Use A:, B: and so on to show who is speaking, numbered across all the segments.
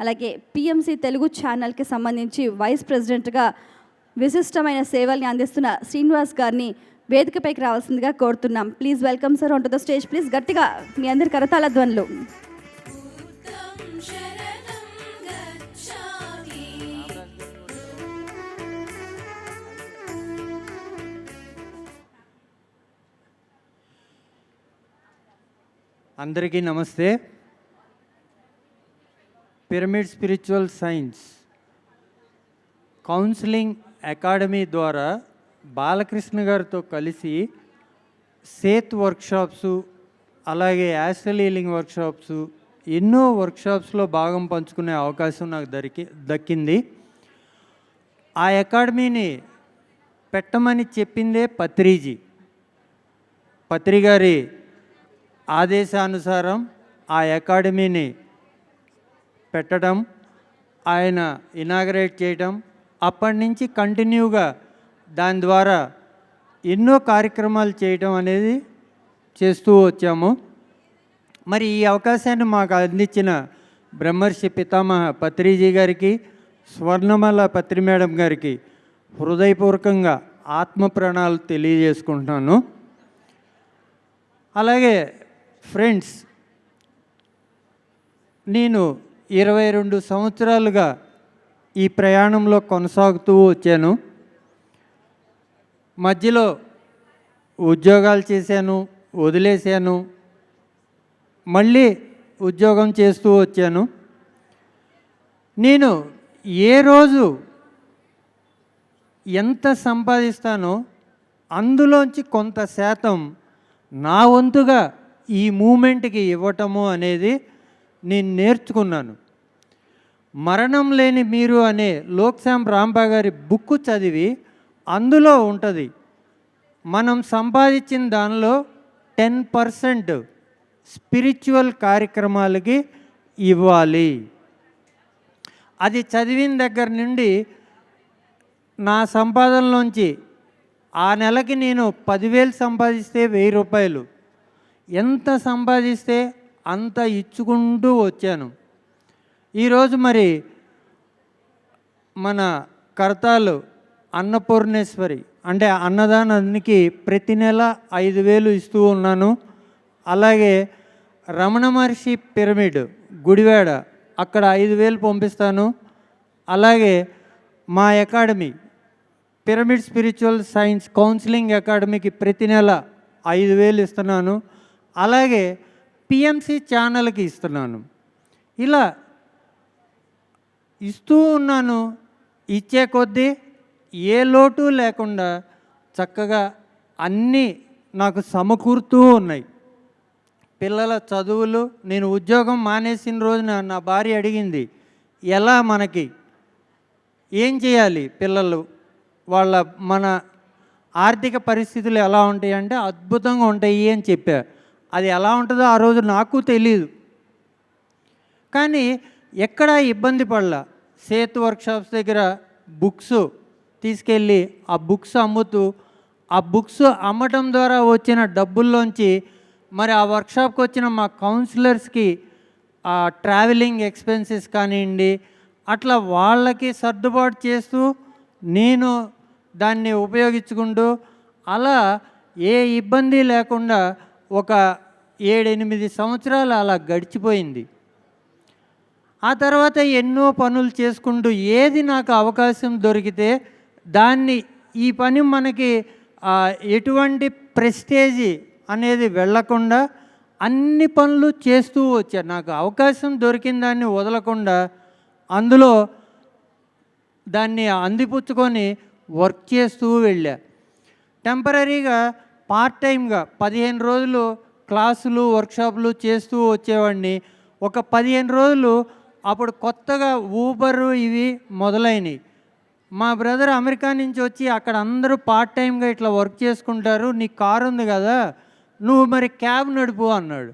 A: అలాగే పిఎంసి తెలుగు ఛానల్కి సంబంధించి వైస్ ప్రెసిడెంట్గా విశిష్టమైన సేవల్ని అందిస్తున్న శ్రీనివాస్ గారిని వేదికపైకి రావాల్సిందిగా కోరుతున్నాం. Please welcome sir on the stage please గట్టిగా మీ అందరి కరతాల ధ్వనులు.
B: అందరికీ నమస్తే. Pyramid spiritual science counselling academy ద్వారా బాలకృష్ణ గారితో కలిసి సేత్ వర్క్షాప్స్ అలాగే యాస్ట్రల్ హీలింగ్ ఎన్నో వర్క్షాప్స్లో భాగం పంచుకునే అవకాశం నాకు దొరికి దక్కింది. ఆ అకాడమీని పెట్టమని చెప్పిందే పత్రిజీ. పత్రి గారి ఆదేశానుసారం ఆ అకాడమీని పెట్టడం ఆయన ఇనాగరేట్ చేయడం అప్పటి నుంచి కంటిన్యూగా దాని ద్వారా ఎన్నో కార్యక్రమాలు చేయడం అనేది చేస్తూ వచ్చాము. మరి ఈ అవకాశాన్ని మాకు అందించిన బ్రహ్మర్షి పితామహ పత్రిజీ గారికి స్వర్ణమల పత్రి మేడం గారికి హృదయపూర్వకంగా ఆత్మ ప్రాణాలు తెలియజేసుకుంటున్నాను. అలాగే ఫ్రెండ్స్ నేను ఇరవై రెండు సంవత్సరాలుగా ఈ ప్రయాణంలో కొనసాగుతూ వచ్చాను. మధ్యలో ఉద్యోగాలు చేశాను వదిలేశాను. మళ్ళీ ఉద్యోగం చేస్తూ వచ్చాను. నేను ఏ రోజు ఎంత సంపాదిస్తానో అందులోంచి కొంత శాతం నా వంతుగా ఈ మూమెంట్కి ఇవ్వటము అనేది నేను నేర్చుకున్నాను. మరణం లేని మీరు అనే లోక్శామ్ రాంబా గారి బుక్ చదివి అందులో ఉంటుంది. మనం సంపాదించిన దానిలో టెన్ పర్సెంట్ స్పిరిచువల్ కార్యక్రమాలకి ఇవ్వాలి. అది చదివిన దగ్గర నుండి నా సంపాదనలోంచి ఆ నెలకి నేను పదివేలు సంపాదిస్తే వెయ్యి రూపాయలు. ఎంత సంపాదిస్తే అంత ఇచ్చుకుంటూ వచ్చాను. ఈరోజు మరి మన కర్తాలు అన్నపూర్ణేశ్వరి అంటే అన్నదానానికి ప్రతి నెల ఐదు వేలు ఇస్తూ ఉన్నాను. అలాగే రమణ మహర్షి పిరమిడ్ గుడివాడ అక్కడ ఐదు వేలు పంపిస్తాను. అలాగే మా academy pyramid spiritual science counselling అకాడమీకి ప్రతి నెల ఐదు వేలు ఇస్తున్నాను. అలాగే పిఎంసి ఛానల్కి ఇస్తున్నాను. ఇలా ఇస్తూ ఉన్నాను. ఇచ్చే కొద్దీ ఏ లోటు లేకుండా చక్కగా అన్నీ నాకు సమకూరుతూ ఉన్నాయి. పిల్లల చదువులు నేను ఉద్యోగం మానేసిన రోజున నా భార్య అడిగింది ఎలా మనకి? ఏం చేయాలి పిల్లలు? వాళ్ళ మన ఆర్థిక పరిస్థితులు ఎలా ఉంటాయి? అంటే అద్భుతంగా ఉంటాయి అని చెప్పా. అది ఎలా ఉంటుందో ఆ రోజు నాకు తెలియదు కానీ ఎక్కడ ఇబ్బంది పడలా. సేతు వర్క్షాప్స్ దగ్గర బుక్స్ తీసుకెళ్ళి ఆ బుక్స్ అమ్ముతూ ఆ బుక్స్ అమ్మటం ద్వారా వచ్చిన డబ్బుల్లోంచి మరి ఆ వర్క్షాప్కి వచ్చిన మా కౌన్సిలర్స్కి ఆ ట్రావెలింగ్ ఎక్స్పెన్సెస్ కానివ్వండి అట్లా వాళ్ళకి సర్దుబాటు చేస్తూ నేను దాన్ని ఉపయోగించుకుంటూ అలా ఏ ఇబ్బంది లేకుండా ఒక ఏడెనిమిది సంవత్సరాలు అలా గడిచిపోయింది. ఆ తర్వాత ఎన్నో పనులు చేసుకుంటూ ఏది నాకు అవకాశం దొరికితే దాన్ని ఈ పని మనకి ఎటువంటి ప్రెస్టేజీ అనేది వెళ్ళకుండా అన్ని పనులు చేస్తూ వచ్చాను నాకు అవకాశం దొరికిన దాన్ని వదలకుండా అందులో దాన్ని అందిపుచ్చుకొని వర్క్ చేస్తూ వెళ్ళా. టెంపరీగా పార్ట్ టైంగా పదిహేను రోజులు క్లాసులు వర్క్షాపులు చేస్తూ వచ్చేవాడిని. ఒక పదిహేను రోజులు అప్పుడు కొత్తగా ఊబరు ఇవి మొదలైనవి మా బ్రదర్ అమెరికా నుంచి వచ్చి అక్కడ అందరూ పార్ట్ టైంగా ఇట్లా వర్క్ చేసుకుంటారు నీ కారు ఉంది కదా నువ్వు మరి క్యాబ్ నడుపు అన్నాడు.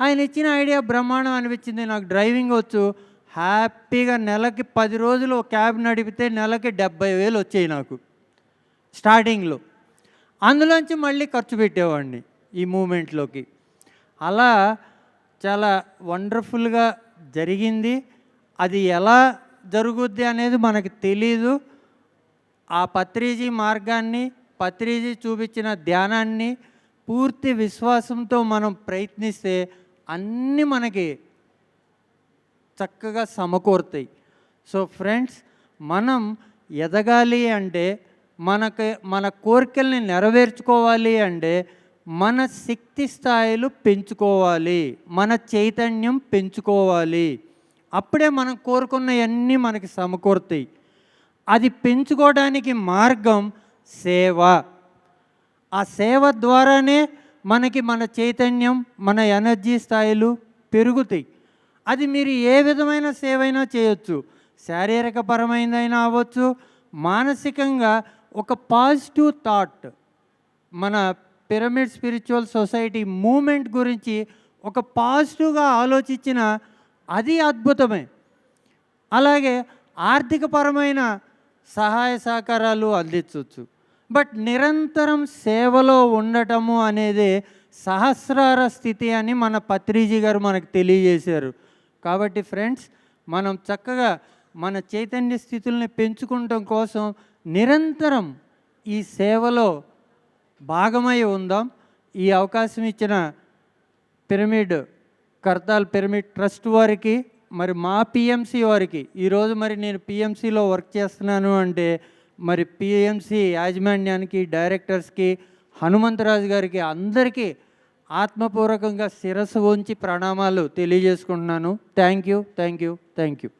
B: ఆయన ఇచ్చిన ఐడియా బ్రహ్మాండం అనిపించింది నాకు డ్రైవింగ్ వచ్చు. హ్యాపీగా నెలకి పది రోజులు ఒక క్యాబ్ నడిపితే నెలకి డెబ్బై వేలు వచ్చాయి నాకు స్టార్టింగ్లో అందులోంచి మళ్ళీ ఖర్చు పెట్టేవాడిని ఈ మూమెంట్లోకి అలా చాలా వండర్ఫుల్గా జరిగింది అది ఎలా జరుగుద్ది అనేది మనకు తెలీదు. ఆ పత్రిజీ మార్గాన్ని పత్రిజీ చూపించిన ధ్యానాన్ని పూర్తి విశ్వాసంతో మనం ప్రయత్నిస్తే అన్నీ మనకి చక్కగా సమకూరుతాయి. సో ఫ్రెండ్స్ మనం ఎదగాలి అంటే మనకి మన కోరికల్ని నెరవేర్చుకోవాలి అంటే మన శక్తి స్థాయిలు పెంచుకోవాలి మన చైతన్యం పెంచుకోవాలి. అప్పుడే మనం కోరుకున్నవన్నీ మనకి సమకూరుతాయి. అది పెంచుకోవడానికి మార్గం సేవ. ఆ సేవ ద్వారానే మనకి మన చైతన్యం మన ఎనర్జీ స్థాయిలు పెరుగుతాయి. అది మీరు ఏ విధమైన సేవ అయినా చేయొచ్చు. శారీరక పరమైనదైనా అవ్వచ్చు. మానసికంగా ఒక పాజిటివ్ థాట్ మన పిరమిడ్ స్పిరిచువల్ సొసైటీ మూమెంట్ గురించి ఒక పాజిటివ్గా ఆలోచించిన అది అద్భుతమే. అలాగే ఆర్థికపరమైన సహాయ సహకారాలు అందించవచ్చు. బట్ నిరంతరం సేవలో ఉండటము అనేది సహస్రార స్థితి అని మన పత్రిజీ గారు మనకు తెలియజేశారు. కాబట్టి ఫ్రెండ్స్ మనం చక్కగా మన చైతన్య స్థితుల్ని పెంచుకుంటం కోసం నిరంతరం ఈ సేవలో భాగమై ఉందాం. ఈ అవకాశం ఇచ్చిన పిరమిడ్ కర్తాల్ పిరమిడ్ ట్రస్ట్ వారికి మరి మా పిఎంసి వారికి ఈరోజు మరి నేను పిఎంసిలో వర్క్ చేస్తున్నాను అంటే మరి పిఎంసి యాజమాన్యానికి డైరెక్టర్స్కి హనుమంతరాజు గారికి అందరికీ ఆత్మపూర్వకంగా శిరస్సు ఉంచి ప్రణామాలు తెలియజేసుకుంటున్నాను. Thank you thank you thank you.